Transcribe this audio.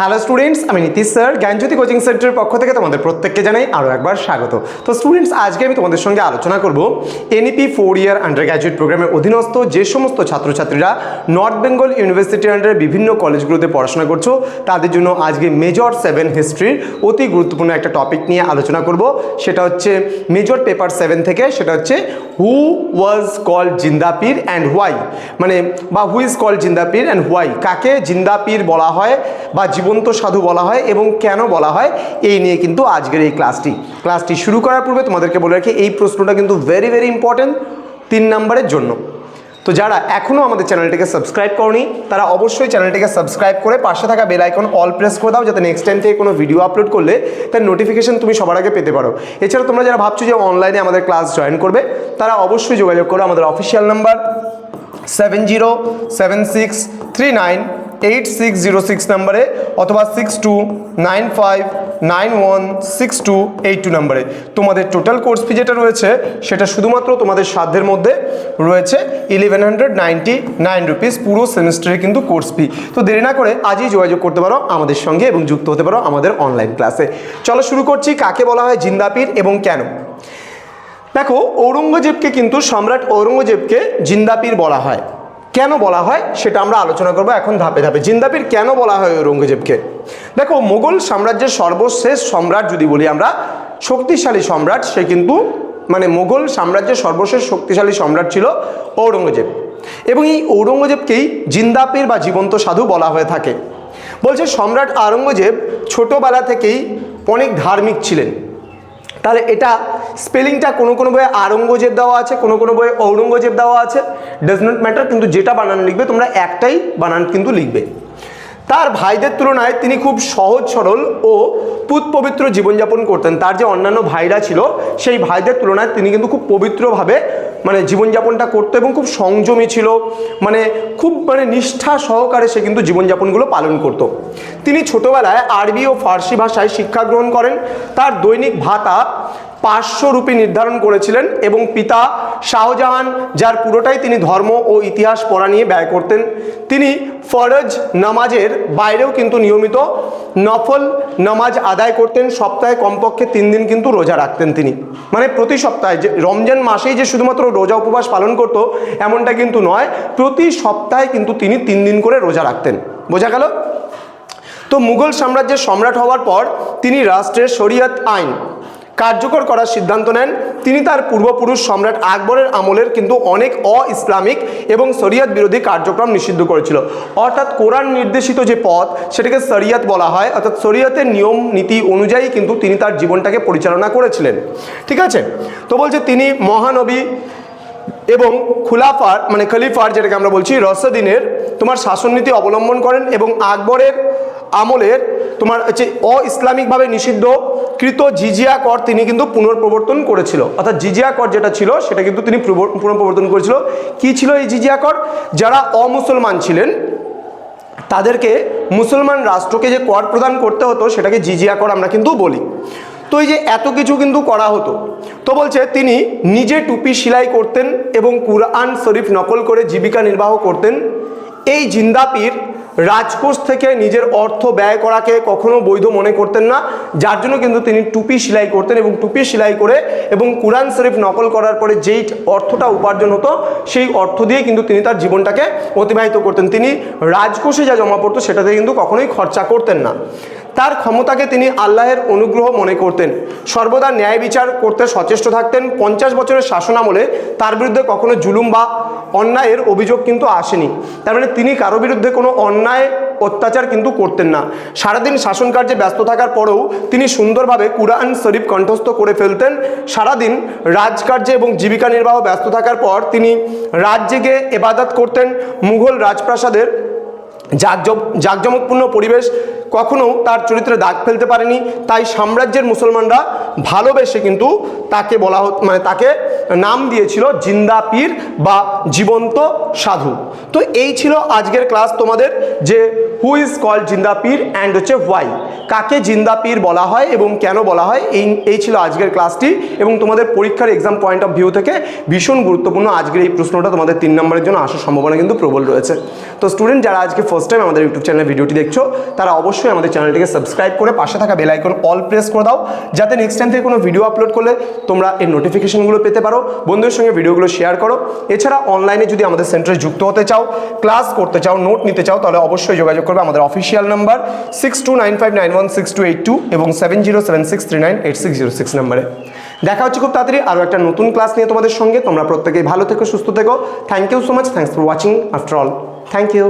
Hello students আমি Nitish sir, জ্ঞানজ্যোতি coaching সেন্টারের পক্ষ থেকে তোমাদের প্রত্যেককে জানাই আরও একবার স্বাগত। তো স্টুডেন্টস আজকে আমি তোমাদের সঙ্গে আলোচনা করব NEP four year undergraduate প্রোগ্রামের অধীনস্থ যে সমস্ত ছাত্রছাত্রীরা নর্থ বেঙ্গল ইউনিভার্সিটির আন্ডারে বিভিন্ন কলেজগুলোতে পড়াশোনা করছ, তাদের জন্য আজকে মেজর সেভেন হিস্ট্রির অতি গুরুত্বপূর্ণ একটা টপিক নিয়ে আলোচনা করব। সেটা হচ্ছে মেজর পেপার সেভেন থেকে, সেটা হচ্ছে who was call Zindapir and why মানে বা who is call Zindapir and why কাকে জিন্দাপির বলা হয় বা জীবন্ত সাধু বলা হয় এবং কেন বলা হয়, এই নিয়ে কিন্তু আজকের এই ক্লাসটি। ক্লাসটি শুরু করার পূর্বে তোমাদেরকে বলে রাখি, এই প্রশ্নটা কিন্তু ভেরি ভেরি ইম্পর্টেন্ট তিন নম্বরের জন্য। তো যারা এখনও আমাদের চ্যানেলটিকে সাবস্ক্রাইব করনি, তারা অবশ্যই চ্যানেলটিকে সাবস্ক্রাইব করে পাশে থাকা বেল আইকন অল প্রেস করে দাও, যাতে নেক্সট টাইম থেকে কোনো ভিডিও আপলোড করলে তার নোটিফিকেশন তুমি সবার আগে পেতে পারো। এছাড়া তোমরা যারা ভাবছ যে অনলাইনে আমাদের ক্লাস জয়েন করবে, তারা অবশ্যই যোগাযোগ করো, আমাদের official number seven zero seven six three nine eight six zero six নাম্বারে অথবা six two nine five nine one six two eight two নাম্বারে। তোমাদের টোটাল কোর্স ফি যেটা রয়েছে, সেটা শুধুমাত্র তোমাদের সাধ্যের মধ্যে রয়েছে eleven hundred ninety nine rupees পুরো সেমিস্টারে কিন্তু কোর্স ফি তো দেরি না করে আজই যোগাযোগ করতে পারো আমাদের সঙ্গে এবং যুক্ত হতে পারো আমাদের অনলাইন ক্লাসে চলো শুরু করছি কাকে বলা হয় জিন্দাপির এবং কেন? দেখো, ঔরঙ্গজেবকে কিন্তু সম্রাট ঔরঙ্গজেবকে জিন্দাপির বলা হয়। কেন বলা হয় সেটা আমরা আলোচনা করব এখন ধাপে ধাপে। জিন্দাপির কেন বলা হয় ঔরঙ্গজেবকে? দেখো, মোগল সাম্রাজ্যের সর্বশেষ সম্রাট যদি বলি আমরা, শক্তিশালী সম্রাট, সে কিন্তু মানে মোগল সাম্রাজ্যের সর্বশেষ শক্তিশালী সম্রাট ছিল ঔরঙ্গজেব। এবং এই ঔরঙ্গজেবকেই জিন্দাপির বা জীবন্ত সাধু বলা হয়ে থাকে। বলছে, সম্রাট আওরঙ্গজেব ছোটোবেলা থেকেই অনেক ধার্মিক ছিলেন। তাহলে এটা স্পেলিংটা কোনো কোনো বইয়ে আরঙ্গজেব দেওয়া আছে, কোনো কোনো বইয়ে ঔরঙ্গজেব দেওয়া আছে। ডাজ নট ম্যাটার কিন্তু যেটা বানান লিখবে, তোমরা একটাই বানান কিন্তু লিখবে। তার ভাইদের তুলনায় তিনি খুব সহজ সরল ও পুত পবিত্র জীবনযাপন করতেন। তার যে অন্যান্য ভাইরা ছিল, সেই ভাইদের তুলনায় তিনি কিন্তু খুব পবিত্রভাবে মানে জীবনযাপনটা করতো এবং খুব সংযমী ছিল। মানে খুব মানে নিষ্ঠা সহকারে সে কিন্তু জীবনযাপনগুলো পালন করত। তিনি ছোটবেলায় আরবি ও ফার্সি ভাষায় শিক্ষা গ্রহণ করেন। তার দৈনিক ভাতা পাঁচশো রুপি নির্ধারণ করেছিলেন এবং পিতা শাহজাহান, যার পুরোটাই তিনি ধর্ম ও ইতিহাস পড়া নিয়ে ব্যয় করতেন। তিনি ফরজ নামাজের বাইরেও কিন্তু নিয়মিত নফল নামাজ আদায় করতেন, সপ্তাহে কমপক্ষে তিন দিন কিন্তু রোজা রাখতেন তিনি। মানে প্রতি সপ্তাহে যে রমজান মাসেই যে শুধুমাত্র রোজা উপবাস পালন করতো, এমনটা কিন্তু নয়, প্রতি সপ্তাহে কিন্তু তিনি তিন দিন করে রোজা রাখতেন। বোঝা গেল? তো মুঘল সাম্রাজ্যের সম্রাট হওয়ার পর তিনি রাষ্ট্রের শরিয়ত আইন কার্যকর করার সিদ্ধান্ত নেন। তিনি তার পূর্বপুরুষ সম্রাট আকবরের আমলের কিন্তু অনেক অ ইসলামিক এবং শরিয়ত বিরোধী কার্যক্রম নিষিদ্ধ করেছিল। অর্থাৎ কোরআন নির্দেশিত যে পথ, সেটাকে শরিয়ত বলা হয়, অর্থাৎ শরিয়তের নিয়ম নীতি অনুযায়ী কিন্তু তিনি তার জীবনটাকে পরিচালনা করেছিলেন। ঠিক আছে? তো বলছে তিনি মহানবী এবং খুলাফার মানে খলিফার যেটাকে আমরা বলছি, রসদিনের, তোমার শাসননীতি অবলম্বন করেন এবং আকবরের আমলের তোমার হচ্ছে অ ইসলামিকভাবে নিষিদ্ধ কৃত জিজিয়া কর তিনি কিন্তু পুনর্প্রবর্তন করেছিল। অর্থাৎ জিজিয়া কর যেটা ছিল, সেটা কিন্তু তিনি পুনঃ- পুনঃপ্রবর্তন করেছিল। কি ছিল এই জিজিয়া কর? যারা অমুসলমান ছিলেন, তাদেরকে মুসলমান রাষ্ট্রকে যে কর প্রদান করতে হতো, সেটাকে জিজিয়া কর আমরা কিন্তু বলি। তো এই যে এত কিছু কিন্তু করা হতো। তো বলছে, তিনি নিজে টুপি সেলাই করতেন এবং কুরআন শরীফ নকল করে জীবিকা নির্বাহ করতেন। এই জিন্দাপির রাজকোষ থেকে নিজের অর্থ ব্যয় করাকে কখনো বৈধ মনে করতেন না, যার জন্য কিন্তু তিনি টুপি সেলাই করতেন এবং টুপি সেলাই করে এবং কোরআন শরীফ নকল করার পরে যেই অর্থটা উপার্জন হতো, সেই অর্থ দিয়ে কিন্তু তিনি তার জীবনটাকে অতিবাহিত করতেন। তিনি রাজকোষে যা জমা পড়তো, সেটাতে কিন্তু কখনোই খরচা করতেন না। তার ক্ষমতাকে তিনি আল্লাহের অনুগ্রহ মনে করতেন। সর্বদা ন্যায় বিচার করতে সচেষ্ট থাকতেন। পঞ্চাশ বছরের শাসনামলে তার বিরুদ্ধে কখনো জুলুম বা অন্যায়ের অভিযোগ কিন্তু আসেনি। তার মানে তিনি কারও বিরুদ্ধে কোনো অন্যায়, অত্যাচার কিন্তু করতেন না। সারাদিন শাসন কার্যে ব্যস্ত থাকার পরেও তিনি সুন্দরভাবে কুরআন শরীফ কণ্ঠস্থ করে ফেলতেন। সারাদিন রাজকার্যে এবং জীবিকা নির্বাহ ব্যস্ত থাকার পর তিনি রাত জেগে এবাদত করতেন। মুঘল রাজপ্রাসাদের জাকজমকপূর্ণ পরিবেশ কখনো তার চরিত্রে দাগ ফেলতে পারেনি। তাই সাম্রাজ্যের মুসলমানরা ভালোবেসে কিন্তু তাকে বলা হত মানে তাকে নাম দিয়েছিল জিন্দা পীর বা জীবন্ত সাধু। তো এই ছিল আজকের ক্লাস তোমাদের যে হু ইজ কল জিন্দা পীর অ্যান্ড হচ্ছে হোয়াই কাকে জিন্দা পীর বলা হয় এবং কেন বলা হয়? এই এই ছিল আজকের ক্লাসটি এবং তোমাদের পরীক্ষার এক্সাম পয়েন্ট অফ ভিউ থেকে ভীষণ গুরুত্বপূর্ণ আজকের এই প্রশ্নটা তোমাদের তিন নম্বরের জন্য আসার সম্ভাবনা কিন্তু প্রবল রয়েছে। তো স্টুডেন্ট যারা আজকে ফার্স্ট টাইম আমাদের ইউটিউব চ্যানেলে ভিডিওটি দেখছ, তারা অবশ্যই আমাদের চ্যানেলটিকে সাবস্ক্রাইব করে পাশে থাকা বেল আইকন অল প্রেস করে দাও, যাতে নেক্সট টাইম থেকে কোনো ভিডিও আপলোড করলে তোমরা এই নোটিফিকেশনগুলো পেতে পারো, বন্ধুদের সঙ্গে ভিডিওগুলো শেয়ার করো। এছাড়া অনলাইনে যদি আমাদের সেন্টারে যুক্ত হতে চাও ক্লাস করতে চাও নোট নিতে চাও, তাহলে অবশ্যই যোগাযোগ করবে, আমাদের official number six two nine five nine one six two eight two এবং seven zero seven six three nine eight six zero six নাম্বারে। দেখা হচ্ছে খুব তাড়াতাড়ি আরও একটা নতুন ক্লাস নিয়ে তোমাদের সঙ্গে। তোমরা প্রত্যেকেই ভালো থেকো, সুস্থ থেকো। Thank you so much thanks for watching after all thank you